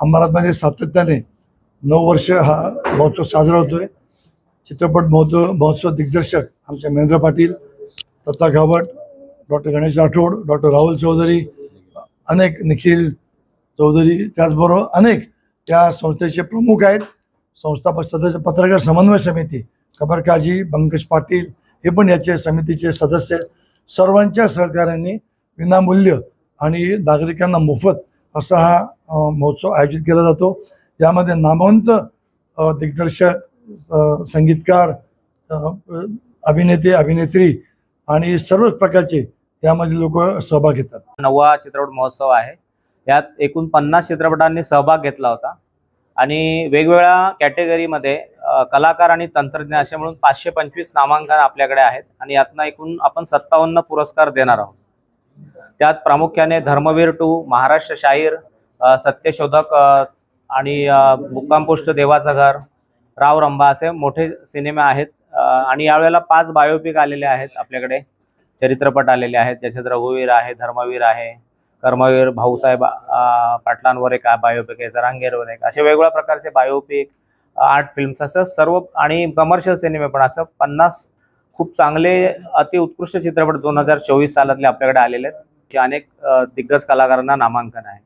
अंबरनाथमध्ये सातत्याने नऊ वर्ष हा महोत्सव साजरा होतोय. चित्रपट महोत्सव महोत्सव दिग्दर्शक आमचे महेंद्र पाटील दत्ता घावट डॉक्टर गणेश राठोड डॉक्टर राहुल चौधरी अनेक निखिल चौधरी त्याचबरोबर अनेक त्या संस्थेचे प्रमुख आहेत. संस्थापक सदस्य पत्रकार समन्वय समिती खबर काजी पंकज पाटील हे पण याचे समितीचे सदस्य सर्वांच्या सहकार्याने विनामूल्य आणि नागरिकांना मोफत असा हा महोत्सव आयोजित केला जातो. ज्यामध्ये नामवंत दिग्दर्शक संगीतकार अभिनेते अभिनेत्री आणि सर्वच प्रकारचे यामध्ये लोक सहभाग घेतात. नववा चित्रपट महोत्सव आहे. यात एकूण पन्नास चित्रपटांनी सहभाग घेतला होता. आणि वेगवेगळ्या कॅटेगरीमध्ये कलाकार आणि तंत्रज्ञ असे म्हणून पाचशे पंचवीस नामांकन आपल्याकडे आहेत. आणि यातनं एकूण आपण सत्तावन्न पुरस्कार देणार आहोत. त्यात प्रामुख्याने धर्मवीर टू महाराष्ट्र शाहीर सत्यशोधक आणि मुक्कामपुष्ट देवाचं घर राव रंबा असे मोठे सिनेमे आहेत. आणि यावेळेला पाच बायोपिक आलेले आहेत आपल्याकडे. चरित्रपट आलेले आहेत ज्याच्यात रघुवीर आहे धर्मवीर आहे कर्मवीर भाऊसाहेब पाटलांवर एक बायोपिक आहे जरांगेरवर एक. असे वेगवेगळ्या प्रकारचे बायोपिक आर्ट फिल्म्स असं सर्व आणि कमर्शियल सिनेमे पण असं पन्नास खूप चांगले अति उत्कृष्ट चित्रपट दोन हजार चोवीस सालातले आपल्याकडे आलेले आहेत. जे अनेक दिग्गज कलाकारांना नामांकन आहे.